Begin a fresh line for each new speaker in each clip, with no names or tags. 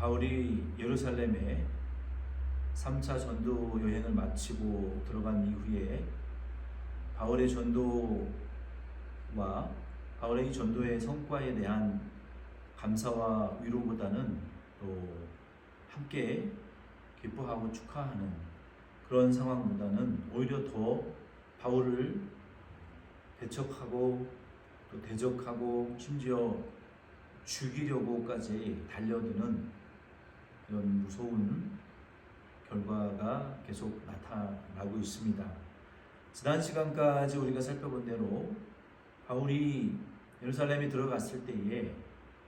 바울이 예루살렘에 3차 전도 여행을 마치고 들어간 이후에 바울의 전도와 바울의 이 전도의 성과에 대한 감사와 위로보다는 또 함께 기뻐하고 축하하는 그런 상황보다는 오히려 더 바울을 배척하고 또 대적하고 심지어 죽이려고까지 달려드는 이런 무서운 결과가 계속 나타나고 있습니다. 지난 시간까지 우리가 살펴본 대로 바울이 예루살렘에 들어갔을 때에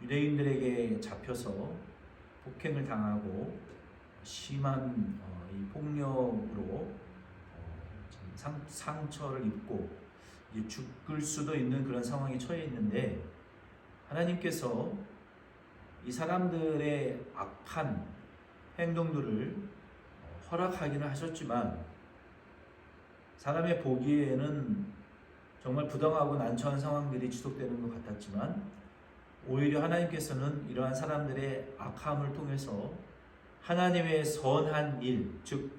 유대인들에게 잡혀서 폭행을 당하고 심한 어, 이 폭력으로 어, 참 상, 상처를 입고 죽을 수도 있는 그런 상황에 처해 있는데 하나님께서 이 사람들의 악한 행동들을 허락하기는 하셨지만 사람의 보기에는 정말 부당하고 난처한 상황들이 지속되는 것 같았지만 오히려 하나님께서는 이러한 사람들의 악함을 통해서 하나님의 선한 일, 즉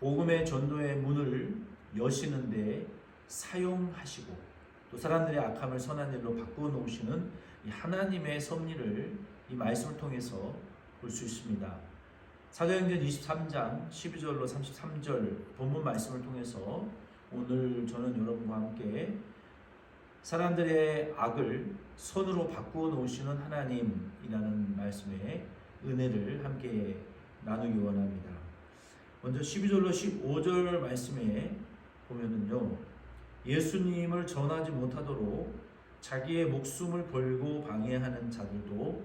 복음의 전도의 문을 여시는 데 사용하시고 또 사람들의 악함을 선한 일로 바꾸어 놓으시는 이 하나님의 섭리를 이 말씀을 통해서 볼 수 있습니다. 사도행전 23장 12절로 33절 본문 말씀을 통해서 오늘 저는 여러분과 함께 사람들의 악을 선으로 바꾸어 놓으시는 하나님이라는 말씀의 은혜를 함께 나누기 원합니다. 먼저 12절로 15절 말씀에 보면은요. 예수님을 전하지 못하도록 자기의 목숨을 걸고 방해하는 자들도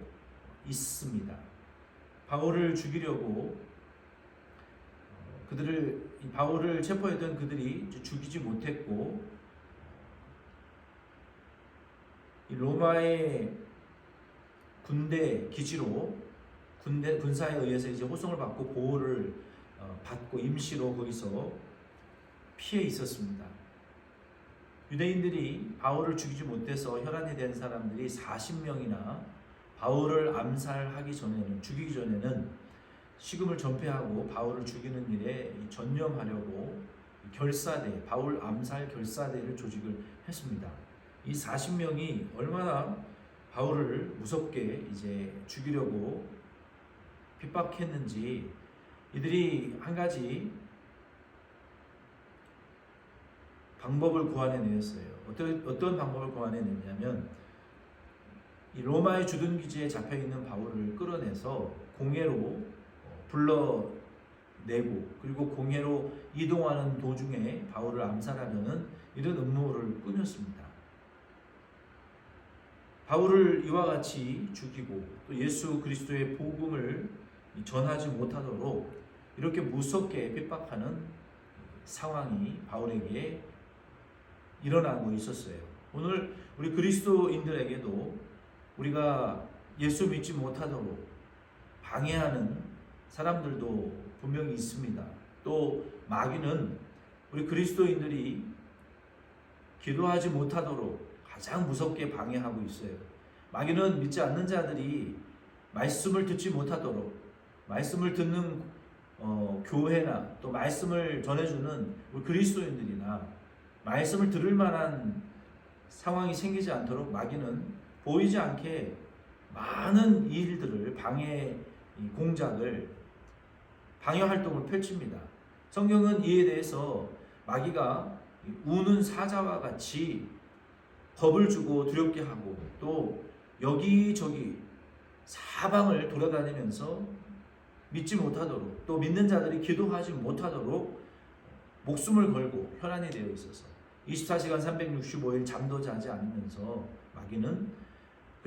있습니다. 바울을 죽이려고 어, 그들을 이 바울을 체포했던 그들이 죽이지 못했고 이 로마의 군대 기지로 군대 군사에 의해서 이제 호송을 받고 보호를 어, 받고 임시로 거기서 피해 있었습니다. 유대인들이 바울을 죽이지 못해서 혈안이 된 사람들이 40명이나 바울을 암살하기 전에는 죽이기 전에는 식음을 전폐하고 바울을 죽이는 일에 전념하려고 결사대 바울 암살 결사대를 조직을 했습니다. 이 40명이 얼마나 바울을 무섭게 이제 죽이려고 핍박했는지 이들이 한 가지 방법을 구하내냈어요. 어떤 어떤 방법을 이 로마의 주둔 기지에 잡혀 있는 바울을 끌어내서 공회로 어, 불러내고 그리고 공회로 이동하는 도중에 바울을 암살하려는 이런 음모를 꾸몄습니다. 바울을 이와 같이 죽이고 또 예수 그리스도의 복음을 전하지 못하도록 이렇게 무섭게 핍박하는 상황이 바울에게 일어나고 있었어요. 오늘 우리 그리스도인들에게도 우리가 예수 믿지 못하도록 방해하는 사람들도 분명히 있습니다. 또 마귀는 우리 그리스도인들이 기도하지 못하도록 가장 무섭게 방해하고 있어요. 마귀는 믿지 않는 자들이 말씀을 듣지 못하도록 말씀을 듣는 어, 교회나 또 말씀을 전해주는 우리 그리스도인들이나 말씀을 들을 만한 상황이 생기지 않도록 마귀는 보이지 않게 많은 일들을 방해 공작을 방해 활동을 펼칩니다. 성경은 이에 대해서 마귀가 우는 사자와 같이 겁을 주고 두렵게 하고 또 여기저기 사방을 돌아다니면서 믿지 못하도록 또 믿는 자들이 기도하지 못하도록 목숨을 걸고 혈안이 되어 있어서 24시간 365일 잠도 자지 않으면서 마귀는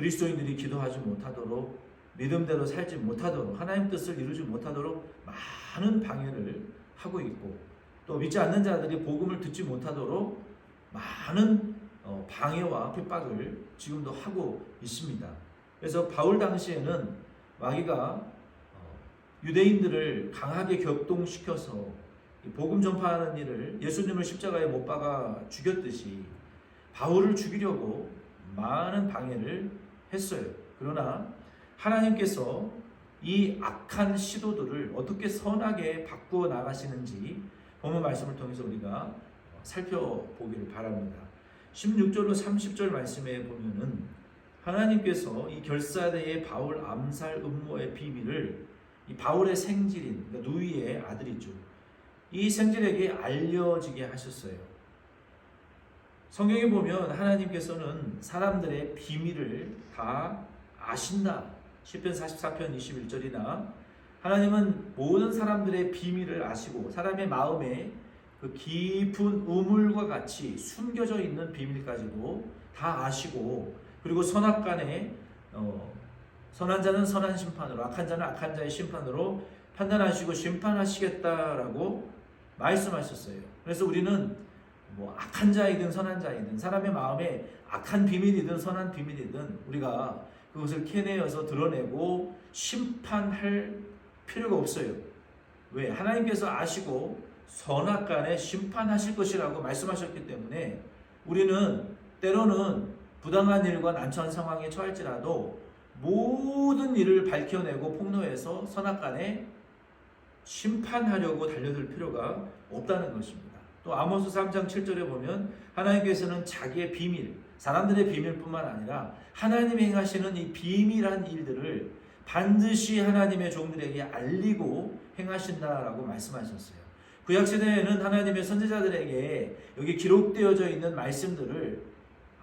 그리스도인들이 기도하지 못하도록 믿음대로 살지 못하도록 하나님 뜻을 이루지 못하도록 많은 방해를 하고 있고 또 믿지 않는 자들이 복음을 듣지 못하도록 많은 어, 방해와 핍박을 지금도 하고 있습니다. 그래서 바울 당시에는 마귀가 어, 유대인들을 강하게 격동시켜서 복음 전파하는 일을 예수님을 십자가에 못 박아 죽였듯이 바울을 죽이려고 많은 방해를 했어요. 그러나 하나님께서 이 악한 시도들을 어떻게 선하게 바꾸어 나가시는지 본문 말씀을 통해서 우리가 살펴보기를 바랍니다. 16절로 30절 말씀에 보면은 하나님께서 이 결사대의 바울 암살 음모의 비밀을 이 바울의 생질인 그러니까 누이의 아들이죠. 이 생질에게 알려지게 하셨어요. 성경에 보면 하나님께서는 사람들의 비밀을 다 아신다. 10편 44편 21절이나 하나님은 모든 사람들의 비밀을 아시고 사람의 마음에 그 깊은 우물과 같이 숨겨져 있는 비밀까지도 다 아시고 그리고 선악 간에 어, 선한 자는 선한 심판으로 악한 자는 악한 자의 심판으로 판단하시고 심판하시겠다라고 말씀하셨어요. 그래서 우리는 뭐 악한 자이든 선한 자이든 사람의 마음에 악한 비밀이든 선한 비밀이든 우리가 그것을 캐내어서 드러내고 심판할 필요가 없어요. 왜? 하나님께서 아시고 선악 간에 심판하실 것이라고 말씀하셨기 때문에 우리는 때로는 부당한 일과 난처한 상황에 처할지라도 모든 일을 밝혀내고 폭로해서 선악 간에 심판하려고 달려들 필요가 없다는 것입니다. 또 아모스 3장 7절에 보면 하나님께서는 자기의 비밀, 사람들의 비밀뿐만 아니라 하나님이 행하시는 이 비밀한 일들을 반드시 하나님의 종들에게 알리고 행하신다라고 말씀하셨어요. 구약 시대에는 하나님의 선지자들에게 여기 기록되어져 있는 말씀들을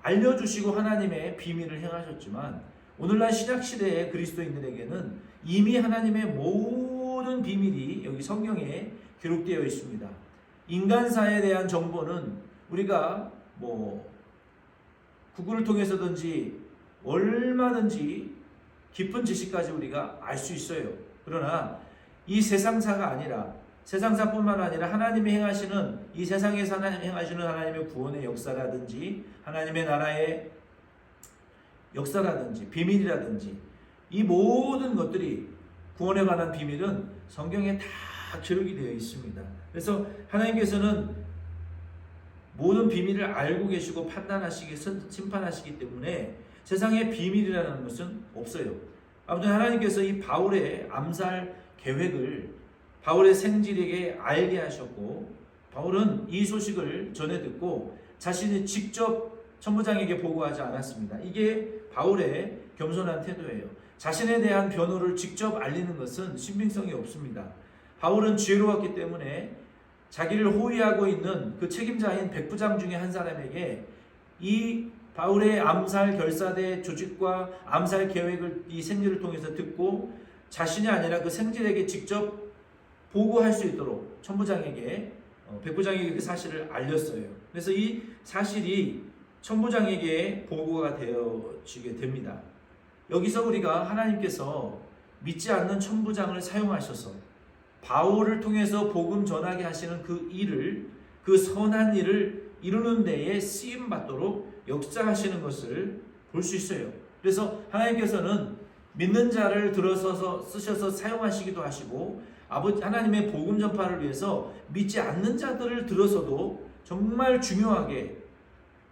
알려주시고 하나님의 비밀을 행하셨지만 오늘날 신약 시대의 그리스도인들에게는 이미 하나님의 모든 비밀이 여기 성경에 기록되어 있습니다. 인간사에 대한 정보는 우리가 뭐 구글을 통해서든지 얼마든지 깊은 지식까지 우리가 알 수 있어요. 그러나 이 세상사가 아니라 세상사뿐만 아니라 하나님이 행하시는 이 세상에서 하나님 행하시는 하나님의 구원의 역사라든지 하나님의 나라의 역사라든지 비밀이라든지 이 모든 것들이 구원에 관한 비밀은 성경에 다 기록이 되어 있습니다. 그래서 하나님께서는 모든 비밀을 알고 계시고 판단하시기 심판하시기 때문에 세상에 비밀이라는 것은 없어요. 아무튼 하나님께서 이 바울의 암살 계획을 바울의 생질에게 알게 하셨고 바울은 이 소식을 전해 듣고 자신이 직접 천부장에게 보고하지 않았습니다. 이게 바울의 겸손한 태도예요. 자신에 대한 변호를 직접 알리는 것은 신빙성이 없습니다. 바울은 지혜로웠기 때문에 자기를 호위하고 있는 그 책임자인 백부장 중에 한 사람에게 이 바울의 암살 결사대 조직과 암살 계획을 이 생질을 통해서 듣고 자신이 아니라 그 생질에게 직접 보고할 수 있도록 천부장에게 어, 백부장에게 그 사실을 알렸어요. 그래서 이 사실이 천부장에게 보고가 되어지게 됩니다. 여기서 우리가 하나님께서 믿지 않는 천부장을 사용하셔서 바울을 통해서 복음 전하게 하시는 그 일을 그 선한 일을 이루는 데에 쓰임 받도록 역사하시는 것을 볼 수 있어요. 그래서 하나님께서는 믿는 자를 들어서서 쓰셔서 사용하시기도 하시고 아버지 하나님의 복음 전파를 위해서 믿지 않는 자들을 들어서도 정말 중요하게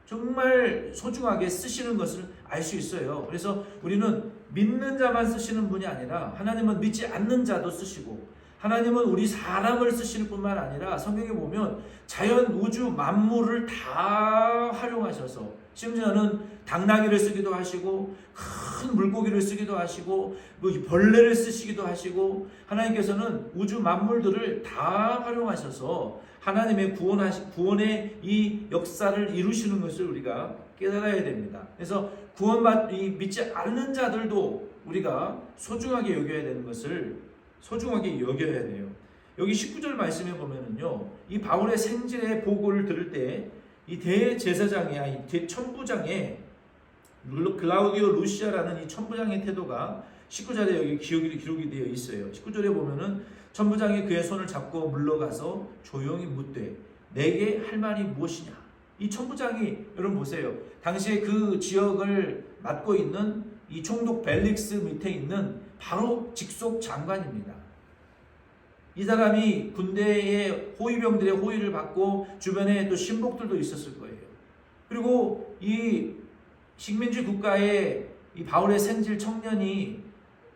정말 소중하게 쓰시는 것을 알 수 있어요. 그래서 우리는 믿는 자만 쓰시는 분이 아니라 하나님은 믿지 않는 자도 쓰시고 하나님은 우리 사람을 쓰시는 뿐만 아니라 성경에 보면 자연 우주 만물을 다 활용하셔서 심지어는 당나귀를 쓰기도 하시고 큰 물고기를 쓰기도 하시고 뭐 벌레를 쓰시기도 하시고 하나님께서는 우주 만물들을 다 활용하셔서 하나님의 구원하시 구원의 이 역사를 이루시는 것을 우리가 깨달아야 됩니다. 그래서 구원받 이 믿지 않는 자들도 우리가 소중하게 여겨야 되는 것을 소중하게 여겨야 돼요. 여기 19절 말씀에 보면은요, 이 바울의 생질의 보고를 들을 때, 이 대제사장이, 이 대천부장의 글라우디오 루시아라는 이 천부장의 태도가 19절에 여기 기록이, 기록이 되어 있어요. 19절에 보면은 천부장이 그의 손을 잡고 물러가서 조용히 묻되, 내게 할 말이 무엇이냐? 이 천부장이, 여러분 보세요. 당시에 그 지역을 맡고 있는 이 총독 벨릭스 밑에 있는 바로 직속 장관입니다. 이 사람이 군대의 호위병들의 호위를 받고 주변에 또 신복들도 있었을 거예요. 그리고 이 식민지 국가의 이 바울의 생질 청년이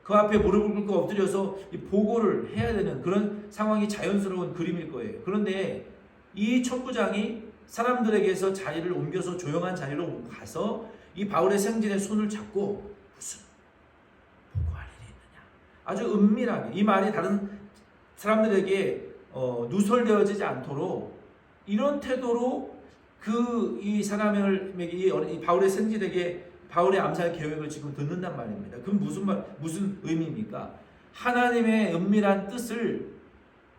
그 앞에 무릎을 꿇고 엎드려서 이 보고를 해야 되는 그런 상황이 자연스러운 그림일 거예요. 그런데 이 천부장이 사람들에게서 자리를 옮겨서 조용한 자리로 가서 이 바울의 생진의 손을 잡고 무슨 보고할 일이 있느냐. 아주 은밀하게 이 말이 다른 사람들에게 어, 누설되어지지 않도록 이런 태도로 그 이 사람을 이 바울의 생질에게 바울의 암살 계획을 지금 듣는단 말입니다. 그럼 무슨 말 무슨 의미입니까? 하나님의 은밀한 뜻을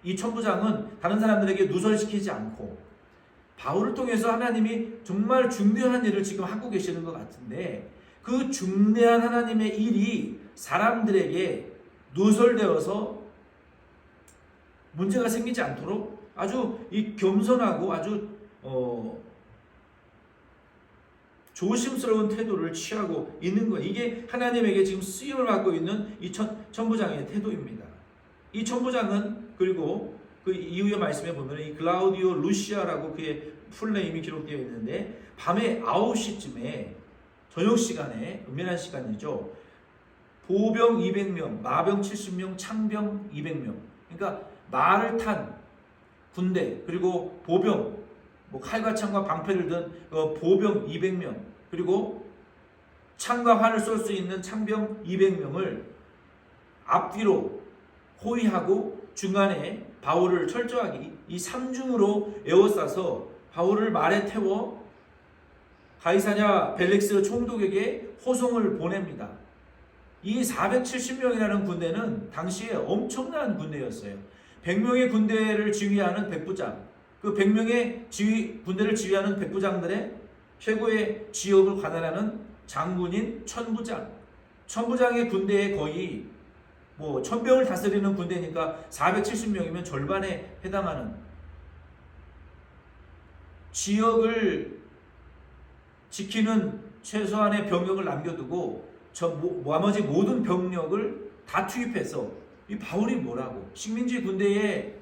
이 천부장은 다른 사람들에게 누설시키지 않고 바울을 통해서 하나님이 정말 중대한 일을 지금 하고 계시는 것 같은데 그 중대한 하나님의 일이 사람들에게 누설되어서 문제가 생기지 않도록 아주 이 겸손하고 아주 어 조심스러운 태도를 취하고 있는 거예요. 이게 하나님에게 지금 쓰임을 받고 있는 이 천, 천부장의 태도입니다. 이 천부장은 그리고 그 이후의 말씀에 보면 이 글라우디오 루시아라고 그의 풀네임이 기록되어 있는데 밤에 9시쯤에 저녁 시간에 은밀한 시간이죠. 보병 200명, 마병 70명, 창병 200명. 그러니까 말을 탄 군대 그리고 보병 뭐 칼과 창과 방패를 든 어, 보병 200명 그리고 창과 활을 쏠 수 있는 창병 200명을 앞뒤로 호위하고 중간에 바울을 철저하게 이 삼중으로 에워싸서 바울을 말에 태워 가이사냐 벨릭스 총독에게 호송을 보냅니다. 이 470명이라는 군대는 당시에 엄청난 군대였어요. 100명의 군대를 지휘하는 백부장, 그 100명의 지휘, 군대를 지휘하는 백부장들의 최고의 지역을 관할하는 장군인 천부장. 천부장의 군대에 거의 뭐 천병을 다스리는 군대니까 470명이면 절반에 해당하는 지역을 지키는 최소한의 병력을 남겨두고 저 모- 나머지 모든 병력을 다 투입해서 이 바울이 뭐라고 식민지 군대에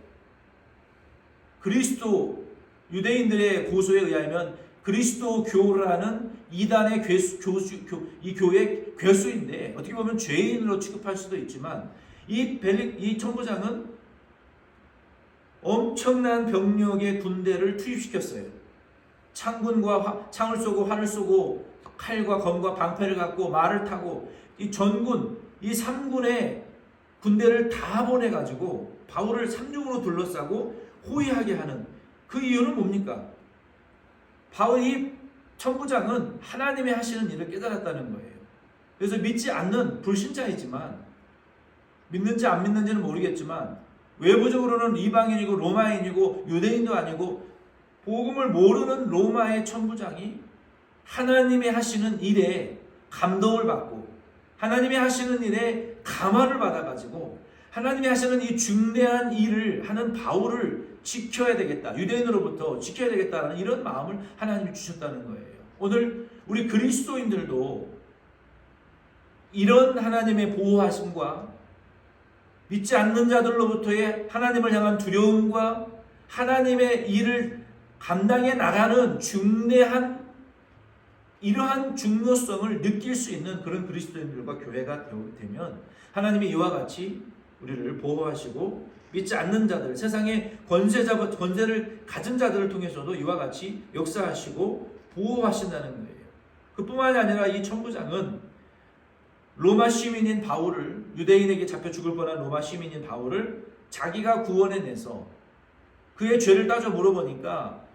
그리스도 유대인들의 고소에 의하면 그리스도 교라는 이단의 괴수, 교수, 교, 이 교의 괴수인데 어떻게 보면 죄인으로 취급할 수도 있지만 이 벨리, 이 천부장은 엄청난 병력의 군대를 투입시켰어요. 창군과 화, 창을 쏘고 활을 쏘고 칼과 검과 방패를 갖고 말을 타고 이 전군 이 삼군의 군대를 다 보내 가지고 바울을 삼중으로 둘러싸고 호위하게 하는 그 이유는 뭡니까? 바울이 천부장은 하나님의 하시는 일을 깨달았다는 거예요. 그래서 믿지 않는 불신자이지만 믿는지 안 믿는지는 모르겠지만 외부적으로는 이방인이고 로마인이고 유대인도 아니고 복음을 모르는 로마의 천부장이 하나님의 하시는 일에 감동을 받고 하나님이 하시는 일에 감화를 받아가지고 하나님이 하시는 이 중대한 일을 하는 바울을 지켜야 되겠다. 유대인으로부터 지켜야 되겠다라는 이런 마음을 하나님이 주셨다는 거예요. 오늘 우리 그리스도인들도 이런 하나님의 보호하심과 믿지 않는 자들로부터의 하나님을 향한 두려움과 하나님의 일을 감당해 나가는 중대한 이러한 중요성을 느낄 수 있는 그런 그리스도인들과 교회가 되면 하나님이 이와 같이 우리를 보호하시고 믿지 않는 자들, 세상의 권세자, 권세를 가진 자들을 통해서도 이와 같이 역사하시고 보호하신다는 거예요. 그뿐만이 아니라 이 천부장은 로마 시민인 바울을 유대인에게 잡혀 죽을 뻔한 로마 시민인 바울을 자기가 구원해내서 그의 죄를 따져 물어보니까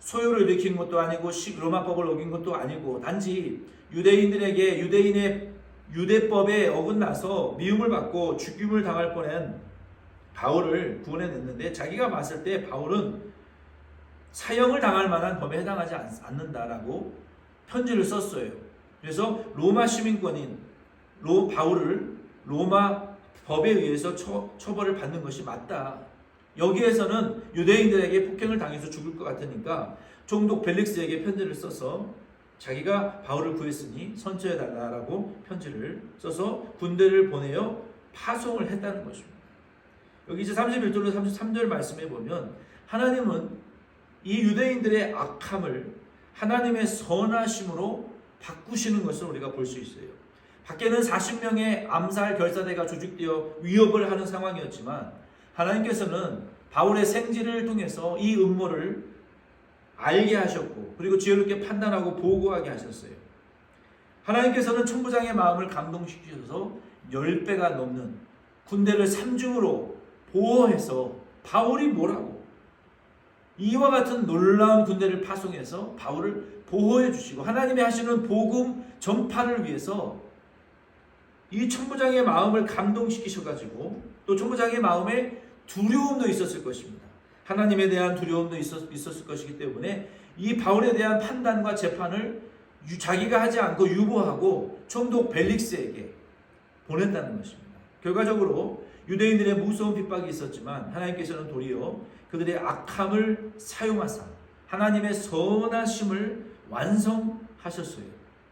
소요를 일으킨 것도 아니고 로마법을 어긴 것도 아니고 단지 유대인들에게 유대인의 유대법에 어긋나서 미움을 받고 죽임을 당할 뻔한 바울을 구원해냈는데 자기가 봤을 때 바울은 사형을 당할 만한 범에 해당하지 않는다라고 편지를 썼어요. 그래서 로마 시민권인 로 바울을 로마 법에 의해서 처, 처벌을 받는 것이 맞다. 여기에서는 유대인들에게 폭행을 당해서 죽을 것 같으니까 총독 벨릭스에게 편지를 써서 자기가 바울을 구했으니 선처해 달라라고 편지를 써서 군대를 보내어 파송을 했다는 것입니다. 여기 이제 31절로 33절 말씀해 보면 하나님은 이 유대인들의 악함을 하나님의 선하심으로 바꾸시는 것을 우리가 볼 수 있어요. 밖에는 40명의 암살 결사대가 조직되어 위협을 하는 상황이었지만 하나님께서는 바울의 생지를 통해서 이 음모를 알게 하셨고 그리고 지혜롭게 판단하고 보고하게 하셨어요. 하나님께서는 천부장의 마음을 감동시키셔서 10배가 넘는 군대를 삼중으로 보호해서 바울이 뭐라고 이와 같은 놀라운 군대를 파송해서 바울을 보호해 주시고 하나님이 하시는 복음 전파를 위해서 이 천부장의 마음을 감동시키셔 가지고 또 천부장의 마음에 두려움도 있었을 것입니다. 하나님에 대한 두려움도 있었, 있었을 것이기 때문에 이 바울에 대한 판단과 재판을 유- 자기가 하지 않고 유보하고 총독 벨릭스에게 보냈다는 것입니다. 결과적으로 유대인들의 무서운 핍박이 있었지만 하나님께서는 도리어 그들의 악함을 사용하사 하나님의 선하심을 완성하셨어요.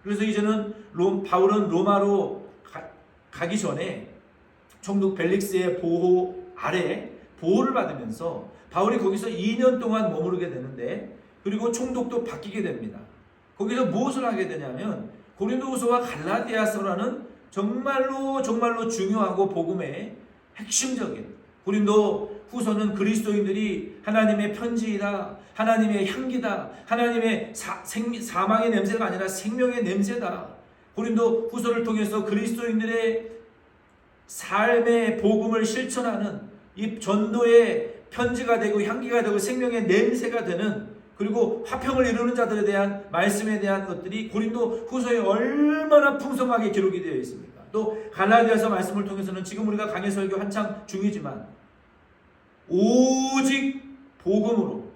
그래서 이제는 롬, 바울은 로마로 가, 가기 전에 총독 벨릭스의 보호 아래 보호를 받으면서 바울이 거기서 2년 동안 머무르게 되는데 그리고 총독도 바뀌게 됩니다. 거기서 무엇을 하게 되냐면 고린도후서와 갈라디아서라는 정말로 정말로 중요하고 복음의 핵심적인 고린도 후서는 그리스도인들이 하나님의 편지이다, 하나님의 향기다, 하나님의 사, 생, 사망의 냄새가 아니라 생명의 냄새다. 고린도 후서를 통해서 그리스도인들의 삶의 복음을 실천하는 이 전도의 편지가 되고 향기가 되고 생명의 냄새가 되는 그리고 화평을 이루는 자들에 대한 말씀에 대한 것들이 고린도 후서에 얼마나 풍성하게 기록이 되어 있습니까? 또 갈라디아서 말씀을 통해서는 지금 우리가 강해 설교 한창 중이지만 오직 복음으로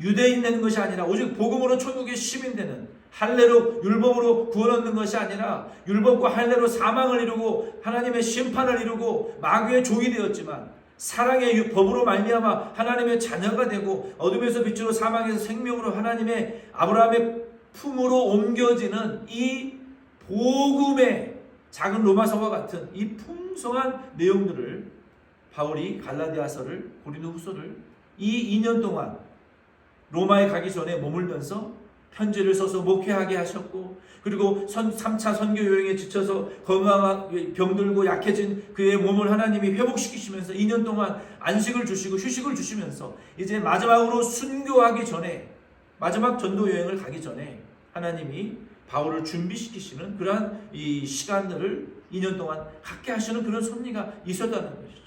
유대인 되는 것이 아니라 오직 복음으로 천국의 시민 되는 할례로 율법으로 구원 얻는 것이 아니라 율법과 할례로 사망을 이루고 하나님의 심판을 이루고 마귀의 종이 되었지만 사랑의 유- 법으로 말미암아 하나님의 자녀가 되고 어둠에서 빛으로 사망에서 생명으로 하나님의 아브라함의 품으로 옮겨지는 이 복음의 작은 로마서와 같은 이 풍성한 내용들을 바울이 갈라디아서를 고린도 후서를 이 2년 동안 로마에 가기 전에 머물면서 편지를 써서 목회하게 하셨고 그리고 선, 3차 선교 여행에 지쳐서 건강한 병들고 약해진 그의 몸을 하나님이 회복시키시면서 2년 동안 안식을 주시고 휴식을 주시면서 이제 마지막으로 순교하기 전에 마지막 전도 여행을 가기 전에 하나님이 바울을 준비시키시는 그러한 이 시간들을 2년 동안 갖게 하시는 그런 섭리가 있었다는 것이죠.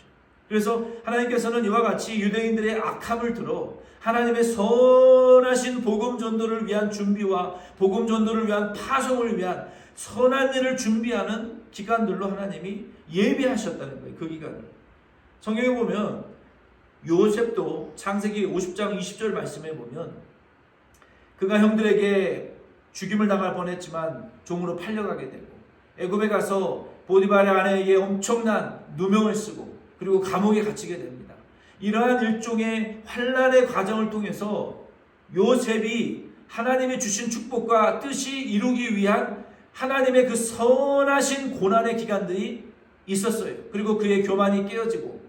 그래서 하나님께서는 이와 같이 유대인들의 악함을 들어 하나님의 선하신 복음 전도를 위한 준비와 복음 전도를 위한 파송을 위한 선한 일을 준비하는 기간들로 하나님이 예비하셨다는 거예요. 그 기간을. 성경에 보면 요셉도 창세기 50장 20절 말씀에 보면 그가 형들에게 죽임을 당할 뻔했지만 종으로 팔려가게 되고 애굽에 가서 보디발의 아내에게 엄청난 누명을 쓰고 그리고 감옥에 갇히게 됩니다. 이러한 일종의 환란의 과정을 통해서 요셉이 하나님이 주신 축복과 뜻이 이루기 위한 하나님의 그 선하신 고난의 기간들이 있었어요. 그리고 그의 교만이 깨어지고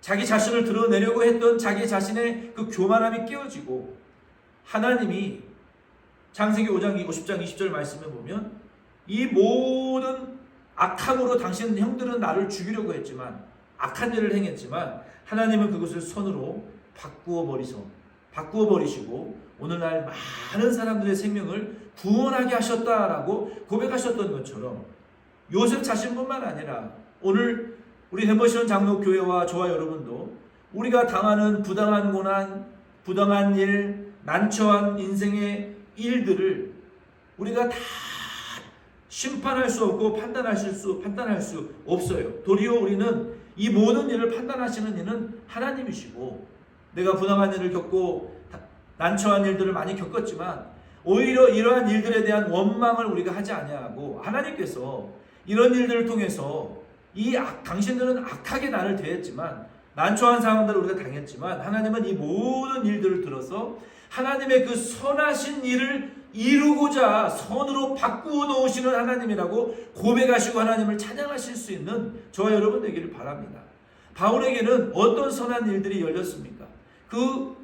자기 자신을 드러내려고 했던 자기 자신의 그 교만함이 깨어지고 하나님이 창세기 5장 50장 20절 말씀에 보면 이 모든 악함으로 당신 형들은 나를 죽이려고 했지만 악한 일을 행했지만 하나님은 그것을 선으로 바꾸어 버리서 바꾸어 버리시고 오늘날 많은 사람들의 생명을 구원하게 하셨다라고 고백하셨던 것처럼 요셉 자신뿐만 아니라 오늘 우리 햄버시원 장로 교회와 저와 여러분도 우리가 당하는 부당한 고난, 부당한 일, 난처한 인생의 일들을 우리가 다 심판할 수 없고 판단할 수 판단할 수 없어요. 도리어 우리는 이 모든 일을 판단하시는 이는 하나님이시고 내가 부당한 일을 겪고 다- 난처한 일들을 많이 겪었지만 오히려 이러한 일들에 대한 원망을 우리가 하지 아니하고 하나님께서 이런 일들을 통해서 이 악, 당신들은 악하게 나를 대했지만 난처한 상황들을 우리가 당했지만 하나님은 이 모든 일들을 들어서 하나님의 그 선하신 일을 이루고자 선으로 바꾸어 놓으시는 하나님이라고 고백하시고 하나님을 찬양하실 수 있는 저와 여러분 되기를 바랍니다. 바울에게는 어떤 선한 일들이 열렸습니까? 그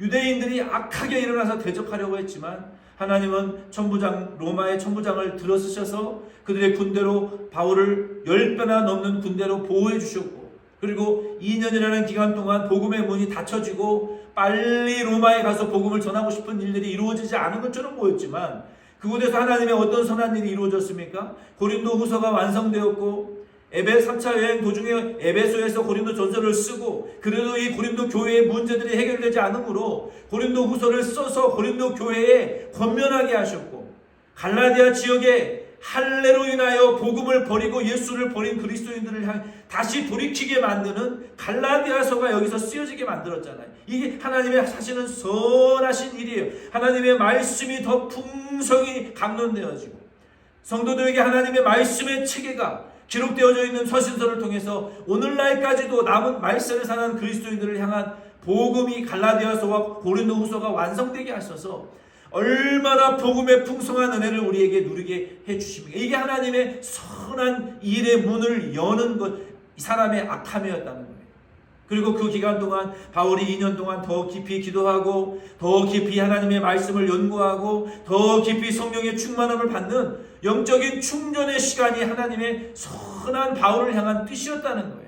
유대인들이 악하게 일어나서 대적하려고 했지만 하나님은 천부장 로마의 천부장을 들어쓰셔서 그들의 군대로 바울을 열 배나 넘는 군대로 보호해 주셨고 그리고 2년이라는 기간 동안 복음의 문이 닫혀지고 빨리 로마에 가서 복음을 전하고 싶은 일들이 이루어지지 않은 것처럼 보였지만 그곳에서 하나님의 어떤 선한 일이 이루어졌습니까? 고린도 후서가 완성되었고 에베 3차 여행 도중에 에베소에서 고린도 전서를 쓰고 그래도 이 고린도 교회의 문제들이 해결되지 않으므로 고린도 후서를 써서 고린도 교회에 권면하게 하셨고 갈라디아 지역에 할례로 인하여 복음을 버리고 예수를 버린 그리스도인들을 향 다시 돌이키게 만드는 갈라디아서가 여기서 쓰여지게 만들었잖아요. 이게 하나님의 하시는 선하신 일이에요. 하나님의 말씀이 더 풍성히 강론되어지고 성도들에게 하나님의 말씀의 체계가 기록되어져 있는 서신서를 통해서 오늘날까지도 남은 말세를 사는 그리스도인들을 향한 복음이 갈라디아서와 고린도후서가 완성되게 하셔서 얼마나 복음의 풍성한 은혜를 우리에게 누리게 해 주십니까? 이게 하나님의 선한 일의 문을 여는 것, 이 사람의 악함이었다는 거예요. 그리고 그 기간 동안 바울이 2년 동안 더 깊이 기도하고 더 깊이 하나님의 말씀을 연구하고 더 깊이 성령의 충만함을 받는 영적인 충전의 시간이 하나님의 선한 바울을 향한 뜻이었다는 거예요.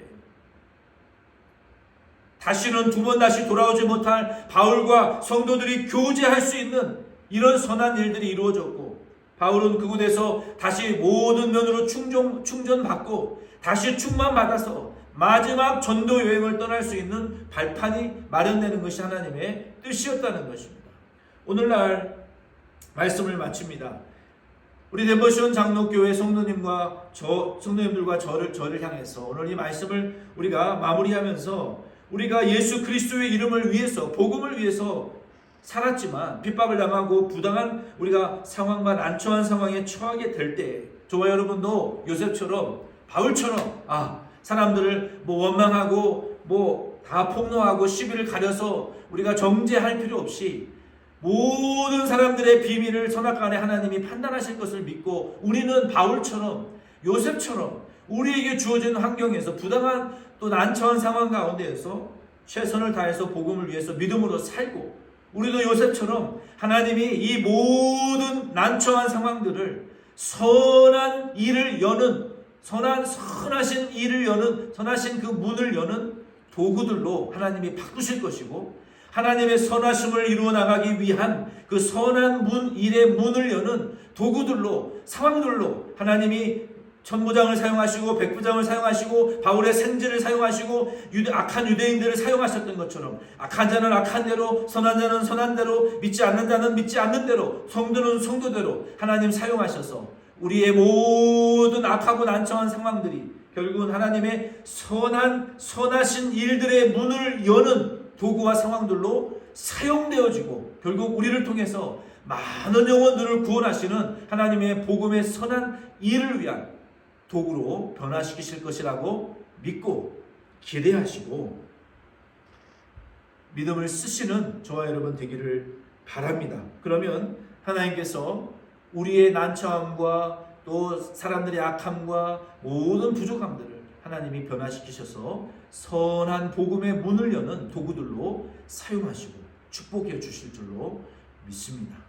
다시는 두 번 다시 돌아오지 못할 바울과 성도들이 교제할 수 있는 이런 선한 일들이 이루어졌고 바울은 그곳에서 다시 모든 면으로 충전, 충전받고 다시 충만받아서 마지막 전도 여행을 떠날 수 있는 발판이 마련되는 것이 하나님의 뜻이었다는 것입니다. 오늘날 말씀을 마칩니다. 우리 데버시온 장로교회 성도님과 저 성도님들과 저를 저를 향해서 오늘 이 말씀을 우리가 마무리하면서 우리가 예수 그리스도의 이름을 위해서 복음을 위해서 살았지만 핍박을 당하고 부당한 우리가 상황과 난처한 상황에 처하게 될 때 저와 여러분도 요셉처럼 바울처럼 아 사람들을 뭐 원망하고 뭐 다 폭로하고 시비를 가려서 우리가 정죄할 필요 없이 모든 사람들의 비밀을 선악간에 하나님이 판단하실 것을 믿고 우리는 바울처럼 요셉처럼 우리에게 주어진 환경에서 부당한 또 난처한 상황 가운데에서 최선을 다해서 복음을 위해서 믿음으로 살고 우리도 요셉처럼 하나님이 이 모든 난처한 상황들을 선한 일을 여는 선한 선하신 일을 여는 선하신 그 문을 여는 도구들로 하나님이 바꾸실 것이고 하나님의 선하심을 이루어 나가기 위한 그 선한 문 일의 문을 여는 도구들로 상황들로 하나님이 천부장을 사용하시고 백부장을 사용하시고 바울의 생지를 사용하시고 유대, 악한 유대인들을 사용하셨던 것처럼 악한 자는 악한 대로 선한 자는 선한 대로 믿지 않는 자는 믿지 않는 대로 성도는 성도대로 하나님 사용하셔서 우리의 모든 악하고 난처한 상황들이 결국은 하나님의 선한 선하신 일들의 문을 여는 도구와 상황들로 사용되어지고 결국 우리를 통해서 많은 영혼들을 구원하시는 하나님의 복음의 선한 일을 위한 도구로 변화시키실 것이라고 믿고 기대하시고 믿음을 쓰시는 저와 여러분 되기를 바랍니다. 그러면 하나님께서 우리의 난처함과 또 사람들의 악함과 모든 부족함들을 하나님이 변화시키셔서 선한 복음의 문을 여는 도구들로 사용하시고 축복해 주실 줄로 믿습니다.